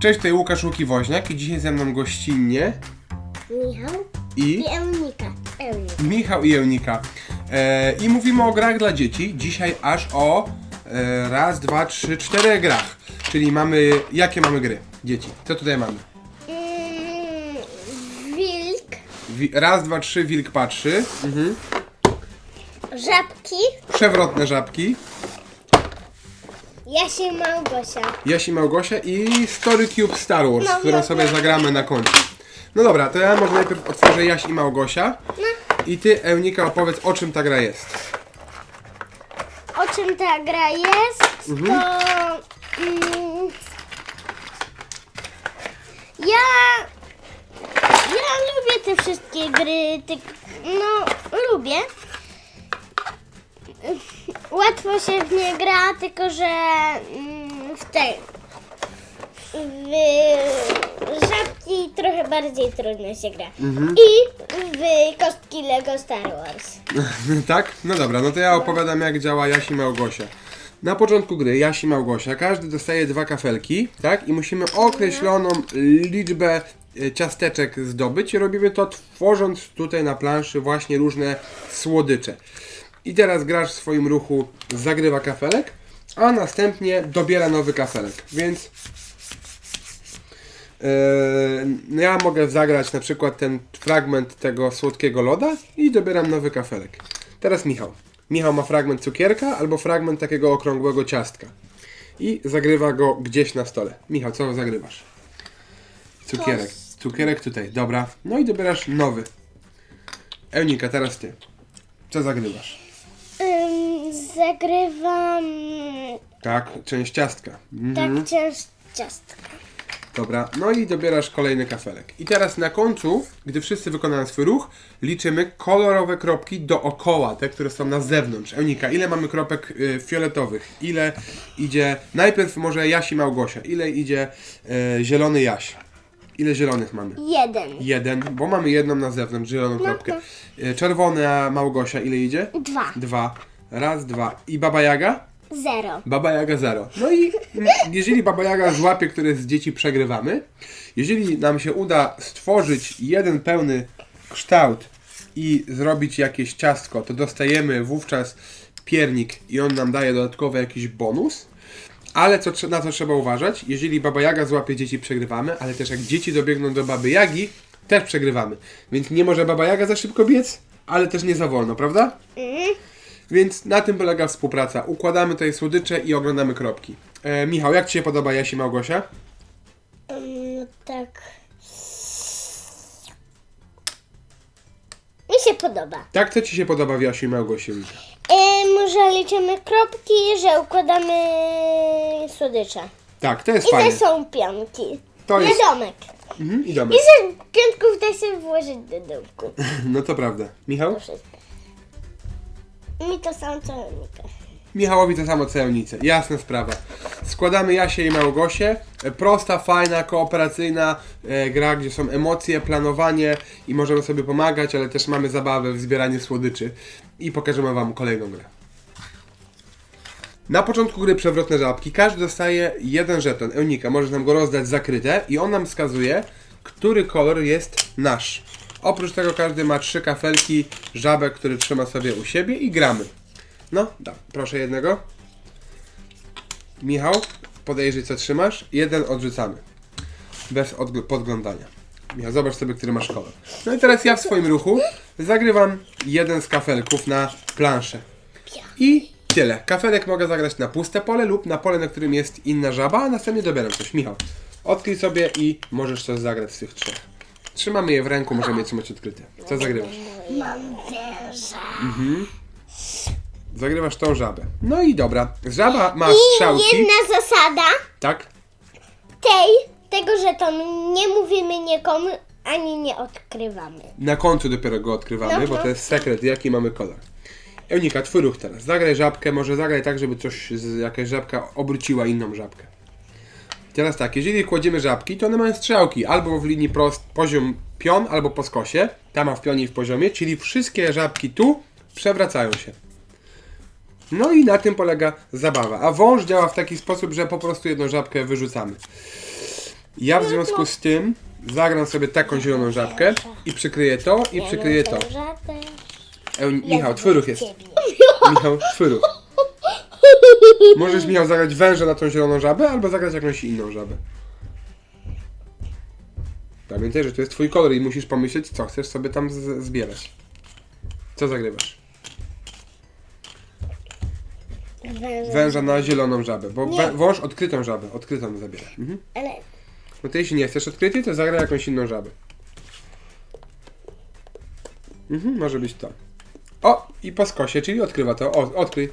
Cześć, tutaj Łukasz Łuki-Woźniak i dzisiaj ze mną gościnnie Michał i i Eunika. Eunika. Michał i Eunika. E, I mówimy o grach dla dzieci. Dzisiaj aż o e, raz, dwa, trzy, cztery grach. Czyli mamy, jakie mamy gry? Dzieci. Co tutaj mamy? Mm, wilk, Wi- raz, dwa, trzy, wilk patrzy. Mhm. żabki, Przewrotne żabki. Jasia i Małgosia. Jasi Małgosia i Story Cube Star Wars, No, którą no, sobie no. zagramy na końcu. No dobra, to ja może najpierw otworzę Jaś i Małgosia. I ty, Eunika, opowiedz o czym ta gra jest. O czym ta gra jest, Mhm. to mm, ja ja lubię te wszystkie gry, no lubię. Łatwo się w nie gra, tylko że mm, w tej w żabki trochę bardziej trudno się gra. Mhm. I w kostki Lego Star Wars. tak? No dobra, no to ja opowiadam jak działa Jasi Małgosia. Na początku gry Jasi Małgosia, każdy dostaje dwa kafelki, tak? I musimy określoną liczbę e, ciasteczek zdobyć. I robimy to tworząc tutaj na planszy właśnie różne słodycze. I teraz gracz w swoim ruchu zagrywa kafelek, a następnie dobiera nowy kafelek. Więc no ja mogę zagrać na przykład ten fragment tego słodkiego loda i dobieram nowy kafelek. Teraz Michał. Michał ma fragment cukierka albo fragment takiego okrągłego ciastka. I zagrywa go gdzieś na stole. Michał, co zagrywasz? Cukierek. Cukierek tutaj, dobra. No i dobierasz nowy. Eunika, teraz ty. Co zagrywasz? Zagrywam Tak, część ciastka. Mhm. tak część ciastka. Dobra, no i dobierasz kolejny kafelek. I teraz na końcu, gdy wszyscy wykonają swój ruch, liczymy kolorowe kropki dookoła, te, które są na zewnątrz. Eunika, ile mamy kropek y, fioletowych? Ile idzie, najpierw może Jaś i Małgosia, ile idzie y, zielony Jaś? Ile zielonych mamy? Jeden. Jeden, bo mamy jedną na zewnątrz, zieloną kropkę. Y, czerwona Małgosia, ile idzie? Dwa. Dwa. Raz, dwa. I Baba Jaga? Zero. Baba Jaga 0. No i mm, jeżeli Baba Jaga złapie któreś z dzieci, przegrywamy. Jeżeli nam się uda stworzyć jeden pełny kształt i zrobić jakieś ciastko, to dostajemy wówczas piernik i on nam daje dodatkowy jakiś bonus. Ale co, na co trzeba uważać? Jeżeli Baba Jaga złapie dzieci, przegrywamy, ale też jak dzieci dobiegną do Baby Jagi, też przegrywamy. Więc nie może Baba Jaga za szybko biec, ale też nie za wolno, prawda? Więc na tym polega współpraca. Układamy tutaj słodycze i oglądamy kropki. E, Michał, jak Ci się podoba Jasi Małgosia? Ym, tak. Mi się podoba. Tak, co Ci się podoba w Jasi Małgosi? Wika? Ym, że liczymy kropki, że układamy słodycze. Tak, to jest I fajne. są pionki. To Na jest... domek. Mhm, I I że piątków da się włożyć do domku. No to prawda. Michał? To wszystko. Mi to samo co. Michałowi to samo co. Jasna sprawa. Składamy Jasię i Małgosię. E, Prosta, fajna, kooperacyjna e, gra, gdzie są emocje, planowanie i możemy sobie pomagać, ale też mamy zabawę w zbieraniu słodyczy. I pokażemy Wam kolejną grę. Na początku gry Przewrotne Żabki każdy dostaje jeden żeton. Eunika, możesz nam go rozdać zakryte i on nam wskazuje, który kolor jest nasz. Oprócz tego każdy ma trzy kafelki żabek, które trzyma sobie u siebie i gramy. No, da, proszę jednego. Michał, podejrzyj co trzymasz. Jeden odrzucamy. Bez odgl- podglądania. Michał, zobacz sobie, który masz kolor. No i teraz ja w swoim ruchu zagrywam jeden z kafelków na planszę. I tyle. Kafelek mogę zagrać na puste pole lub na pole, na którym jest inna żaba, a następnie dobieram coś. Michał, odkryj sobie i możesz coś zagrać z tych trzech. Trzymamy je w ręku, możemy je trzymać odkryte. Co zagrywasz? Mam węża. Zagrywasz tą żabę. No i dobra. Żaba ma I strzałki. jedna zasada Tak? tej, tego żetonu nie mówimy nikomu, ani nie odkrywamy. Na końcu dopiero go odkrywamy, No, bo no. to jest sekret, jaki mamy kolor. Eunika, twój ruch teraz. Zagraj żabkę, może zagraj tak, żeby coś, z, jakaś żabka obróciła inną żabkę. Teraz tak, jeżeli kładziemy żabki, to one mają strzałki albo w linii prost, poziom pion, albo po skosie. Ta ma w pionie i w poziomie, czyli wszystkie żabki tu przewracają się. No i na tym polega zabawa. A wąż działa w taki sposób, że po prostu jedną żabkę wyrzucamy. Ja w związku z tym zagram sobie taką zieloną żabkę i przykryję to i przykryję to. E, Michał, ruch jest. Michał, ruch. Możesz, Michał, zagrać węża na tą zieloną żabę, albo zagrać jakąś inną żabę. Pamiętaj, że to jest twój kolor i musisz pomyśleć, co chcesz sobie tam z- zbierać. Co zagrywasz? Węża na zieloną żabę, bo Nie. wę- wąż odkrytą żabę, odkrytą zabiera. Mhm. Ale No to jeśli nie chcesz odkrytej, to zagraj jakąś inną żabę. Mhm, może być to. O! I po skosie, czyli odkrywa to. O, odkryj.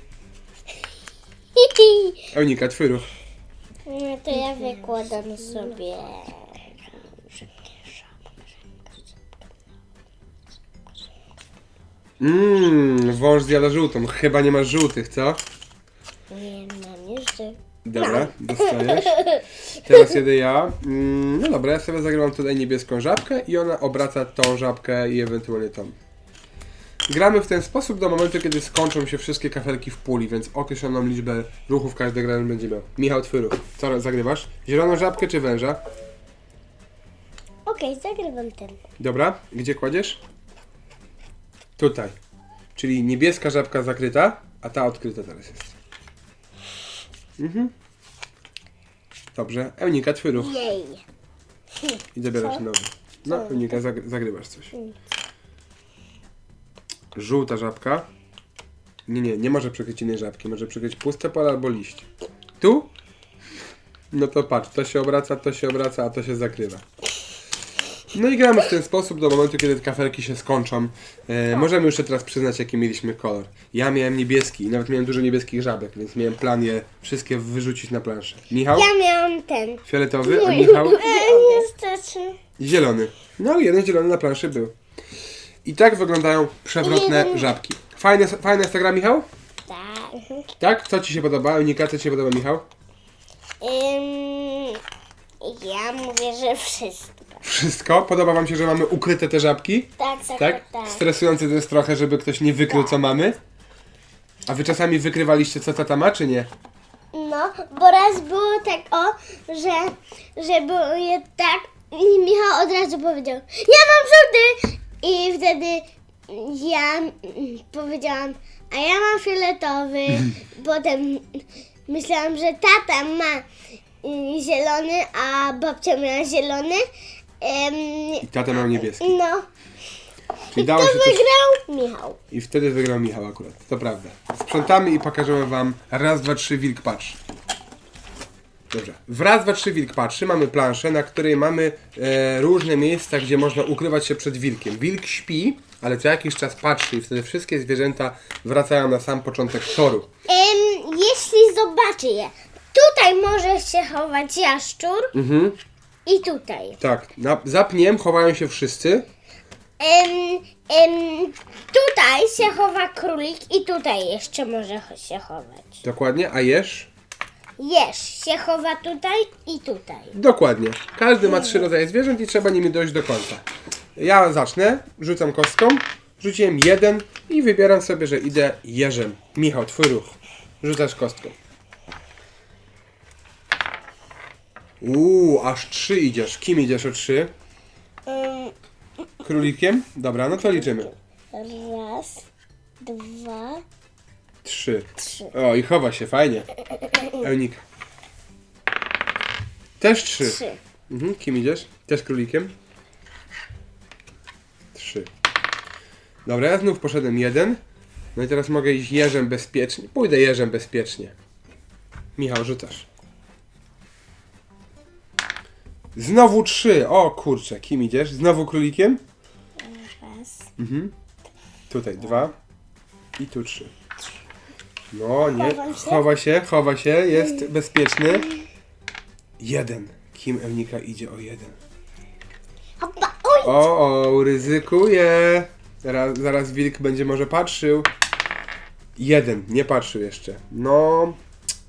Twój ruch. No to ja wykładam sobie. Mmm, wąż zjada żółtą. Chyba nie masz żółtych, co? Nie mam jeszcze. Dobra, dostajesz. Teraz jedę ja. Mm, no dobra, ja sobie zagrywam tutaj niebieską żabkę i ona obraca tą żabkę i ewentualnie tą. Gramy w ten sposób do momentu, kiedy skończą się wszystkie kafelki w puli, więc określoną liczbę ruchów każdy gracz będzie miał. Michał, twój ruch. Co zagrywasz? Zieloną żabkę czy węża? Okej, zagrywam ten. Dobra, gdzie kładziesz? Tutaj. Czyli niebieska żabka zakryta, a ta odkryta teraz jest. Mhm. Dobrze. Eunika, twój ruch. Jej. I zabierasz Co? nowy. No, Eunika, zag- zagrywasz coś. Żółta żabka. Nie, nie, nie może przykryć innej żabki. Może przykryć puste pole albo liść. Tu? No to patrz, to się obraca, to się obraca, a to się zakrywa. No i gramy w ten sposób do momentu, kiedy te kafelki się skończą. E, możemy jeszcze teraz przyznać, jaki mieliśmy kolor. Ja miałem niebieski i nawet miałem dużo niebieskich żabek, więc miałem plan je wszystkie wyrzucić na planszę. Michał? Ja miałam ten. Fioletowy, a Michał? E, niestety. Zielony. No, jeden zielony na planszy był. I tak wyglądają przewrotne żabki. Fajne, fajna jest ta gra, Michał? Tak. Tak? Co Ci się podoba? Unika, co Ci się podoba, Michał? Ym, ja mówię, że wszystko. Wszystko? Podoba Wam się, że mamy ukryte te żabki? Tak, tak, Tak? tak. tak. Stresujące to jest trochę, żeby ktoś nie wykrył, co mamy? A Wy czasami wykrywaliście, co tata ma, czy nie? No, bo raz było tak o, że, że było je tak i Michał od razu powiedział, ja mam żółty! I wtedy ja powiedziałam, a ja mam fioletowy. Potem myślałam, że tata ma y, zielony, a babcia miała zielony. I tata miał niebieski. no, Czyli kto dało się coś... wygrał? Michał. I wtedy wygrał Michał akurat. To prawda. Sprzątamy i pokażemy Wam raz, dwa, trzy, wilk patrzy. Dobrze. W raz, dwa, trzy, wilk patrzy mamy planszę, na której mamy e, różne miejsca, gdzie można ukrywać się przed wilkiem. Wilk śpi, ale co jakiś czas patrzy i wtedy wszystkie zwierzęta wracają na sam początek toru. Em, jeśli zobaczy je, tutaj może się chować jaszczur Mhm. i tutaj. Tak. Na, za pniem chowają się wszyscy. Em, em, tutaj się chowa królik i tutaj jeszcze może cho- się chować. Dokładnie. A jesz? Jeż się chowa tutaj i tutaj. Dokładnie. Każdy ma trzy rodzaje zwierząt i trzeba nimi dojść do końca. Ja zacznę, rzucam kostką, rzuciłem jeden i wybieram sobie, że idę jeżem. Michał, twój ruch. Rzucasz kostką. Uuu, aż trzy idziesz. Kim idziesz o trzy? Em, Królikiem? Dobra, no to liczymy. raz, dwa, Trzy. trzy. O, i chowa się, fajnie. Eunik. Też trzy. Trzy. Mhm. Kim idziesz? Też królikiem? Trzy. Dobra, ja znów poszedłem jeden. No i teraz mogę iść jeżem bezpiecznie. Pójdę jeżem bezpiecznie. Michał, rzucasz. Znowu trzy. O kurczę, kim idziesz? Znowu królikiem? Raz. Mhm. Tutaj dwa. I tu trzy. No nie. Chowam się. Chowa się, chowa się, jest bezpieczny. Jeden. Kim Eunika idzie o jeden? Oj! O, o, ryzykuje. Zaraz, zaraz wilk będzie może patrzył. Jeden, nie patrzył jeszcze. No.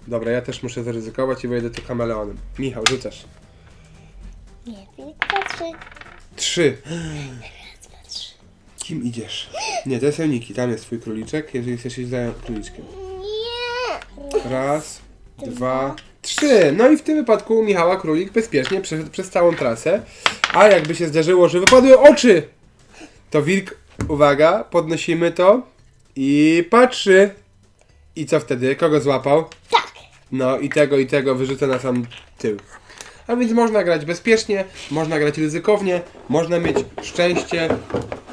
Dobra, ja też muszę zaryzykować i wejdę tu kameleonem. Michał, rzucasz. Nie, wilk patrzy. Trzy. Raz, dwa, trzy. Kim idziesz? Nie, to jest Euniki, tam jest twój króliczek, jeżeli chcesz iść za króliczkiem. Raz, dwa, Trzy. No i w tym wypadku Michała Królik bezpiecznie przeszedł przez całą trasę. A jakby się zdarzyło, że wypadły oczy, to wilk, uwaga, podnosimy to i patrzy. I co wtedy? Kogo złapał? Tak. No i tego i tego wyrzuca na sam tył. A więc można grać bezpiecznie, można grać ryzykownie, można mieć szczęście,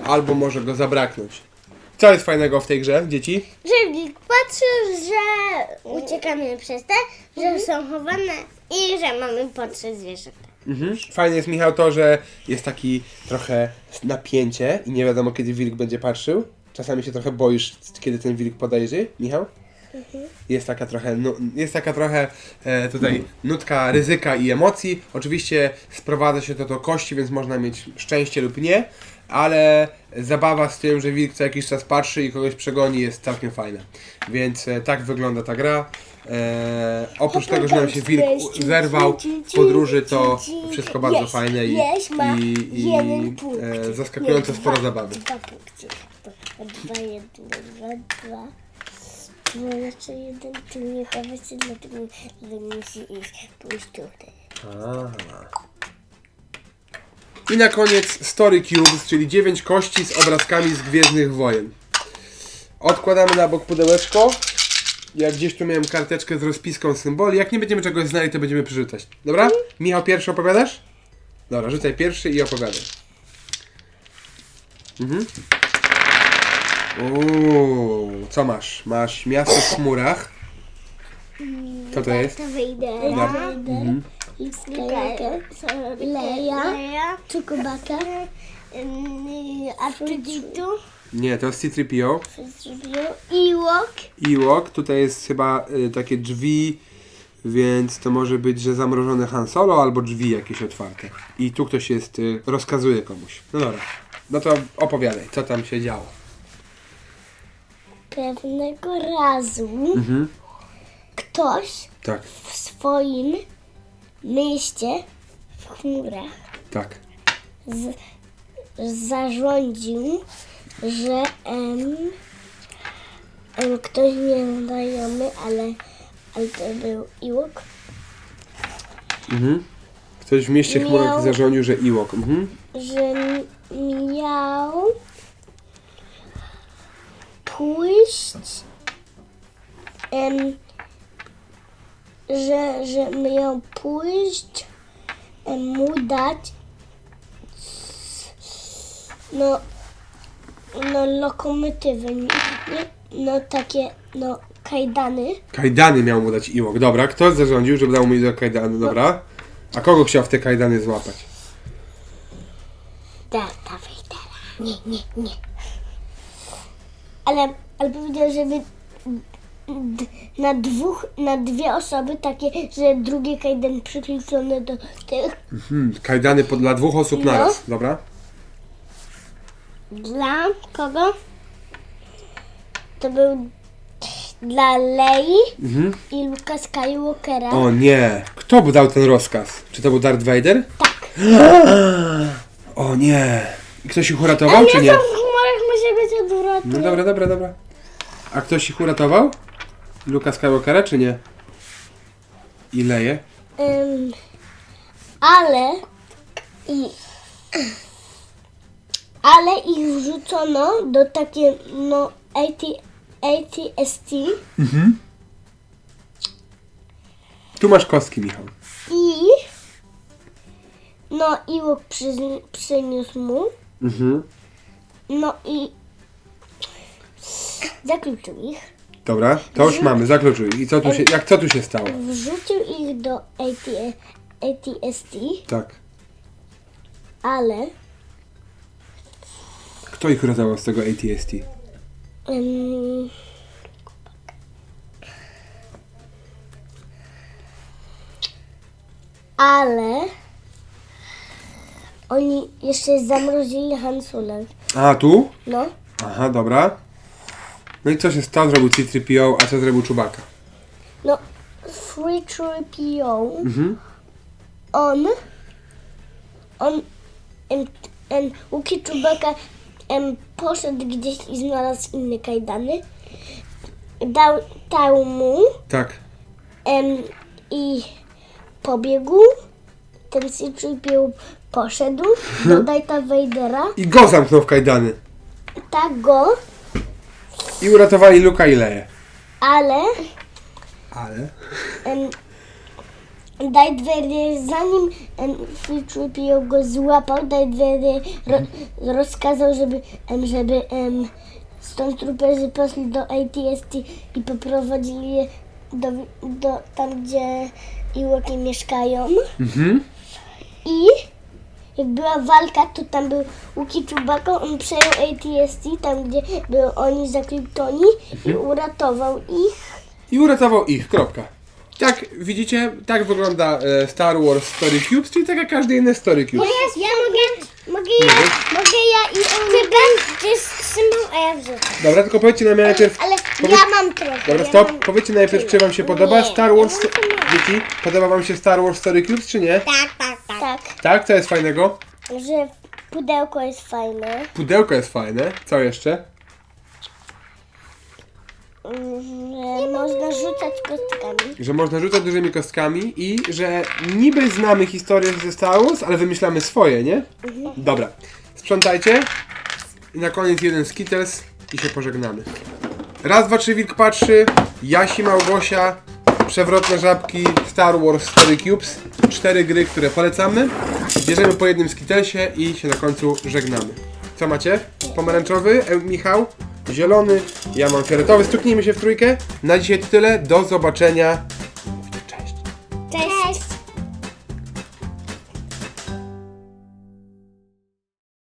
albo może go zabraknąć. Co jest fajnego w tej grze, dzieci? Że wilk patrzy, że uciekamy przez te, że są chowane i że mamy patrzeć zwierzęta. Mhm. Fajnie jest, Michał, to, że jest taki trochę napięcie i nie wiadomo, kiedy wilk będzie patrzył. Czasami się trochę boisz, kiedy ten wilk podejrzy, Michał? Jest taka trochę, nu- jest taka trochę e, tutaj nutka ryzyka i emocji. Oczywiście sprowadza się to do kości, więc można mieć szczęście lub nie, ale zabawa z tym, że wilk co jakiś czas patrzy i kogoś przegoni jest całkiem fajna. Więc e, tak wygląda ta gra. E, oprócz tego, że nam się wilk u- zerwał w podróży, to wszystko bardzo fajne i, i, i e, zaskakująco sporo zabawy. Dwa punkty. Dwa, jeden, dwa, dwa. No jeszcze jeden tu nie chowa się, dlatego musi iść, pójść tutaj. I na koniec Story Cubes, czyli 9 kości z obrazkami z Gwiezdnych Wojen. Odkładamy na bok pudełeczko. Ja gdzieś tu miałem karteczkę z rozpiską symboli. Jak nie będziemy czegoś znali, to będziemy przeczytać. Dobra? Michał, pierwszy opowiadasz? Dobra, rzucaj pierwszy i opowiadaj. Mhm. Uuu, co masz? Masz miasto w chmurach. Co to jest? To wyjdę. Dobra. Mhm. Leja. Czukubaka. Artuditu. Nie, to jest C-3PO. Iłok. Ewok, tutaj jest chyba y, takie drzwi, więc to może być, że zamrożone Han Solo albo drzwi jakieś otwarte. I tu ktoś jest, y, rozkazuje komuś. No dobra, no to opowiadaj, co tam się działo. Pewnego razu Mhm. ktoś Tak, w swoim mieście w chmurach tak. z, zarządził, że em, em, ktoś nieznajomy, ale, ale to był Iłok, Mhm. Ktoś w mieście chmurach zarządził, że Ewok. Mhm. że m- miał pójść, em, że, że miał pójść, em, mu dać no, no lokomotywy, nie, no takie, no kajdany. Kajdany miał mu dać Ewok. Dobra, kto zarządził, żeby dał mu do kajdany, dobra? A kogo chciał w te kajdany złapać? Da, dawaj teraz. Nie, nie, nie. Ale, ale powiedział, żeby na dwóch, na dwie osoby takie, że drugie kajdan przykrycone do tych Hmm, kajdany pod, dla dwóch osób No. naraz, dobra? dla kogo? To był dla Lei Mhm. i Luka Skywalkera. O nie, kto by dał ten rozkaz? Czy to był Darth Vader? Tak. O nie. I ktoś ich uratował, czy Nie, w chmurach musi być odwrotnie. No dobra, dobra, dobra. A ktoś ich uratował? Luka Skywalkera, czy nie? I Leje? Ym, ale i ale ich wrzucono do takie no AT, ATST Tu masz kostki, Michał. i no Iłok przyz- przyniósł mu Mhm. no i zakluczył ich Dobra, to już mamy, zakluczył. I co tu się, jak co tu się stało? wrzucił ich do AT, ATST Tak. ale Kto ich uratował z tego ATST? Ym, ale oni jeszcze zamrozili Hansulę. A, tu? No, Aha, dobra. No i co się stało? Zrobił C-3PO, a co zrobił Chewbacca? no, Free PO. Mhm. On, on, em, em, Łuki Czubaka em, poszedł gdzieś i znalazł inne kajdany. Dał, dał mu Tak. em, i pobiegł. Ten C-3PO poszedł do Darta Vadera. I go zamknął w kajdany. Tak go, I uratowali Luka i Leję. ale Ale? em, Darth Vader, zanim em, C-3PO go złapał, Darth Vader ro, rozkazał, żeby, em, żeby em, Stormtrooperzy poszli do AT-ST i poprowadzili je do, do tam, gdzie Iłoki mieszkają. Mhm. I jak była walka, to tam był Łuki Czubako, on przejął AT-ST, tam gdzie byli oni za Kryptoni i uratował ich. I uratował ich, kropka. Tak, widzicie, tak wygląda e, Star Wars Story Cubes, czyli tak jak każdy inny Story Cube. ja mogę, mogę ja, mogę ja i on Ty będziesz trzymał, a ja wrzucę. Dobra, tylko powiedzcie nam najpierw... Ale Powiedz- ja mam trochę. Dobra, ja stop. mam- Powiedzcie najpierw, czy wam się podoba Nie, Star ja Wars... mam mało. Dzieci, podoba wam się Star Wars Story Cubes, czy nie? Tak, tak, tak. Tak, co jest fajnego? że pudełko jest fajne. Pudełko jest fajne. Co jeszcze? Że można rzucać kostkami. Że można rzucać dużymi kostkami i że niby znamy historię ze Star Wars, ale wymyślamy swoje, nie? Dobra. Sprzątajcie. I na koniec jeden Skittles i się pożegnamy. Raz, dwa, trzy, wilk patrzy. Jasi Małgosia. Przewrotne żabki. Star Wars Story Cubes. Cztery gry, które polecamy. Bierzemy po jednym Skittelsie i się na końcu żegnamy. Co macie? Pomarańczowy, e, Michał, zielony, ja mam fioletowy. Stuknijmy się w trójkę. Na dzisiaj to tyle. Do zobaczenia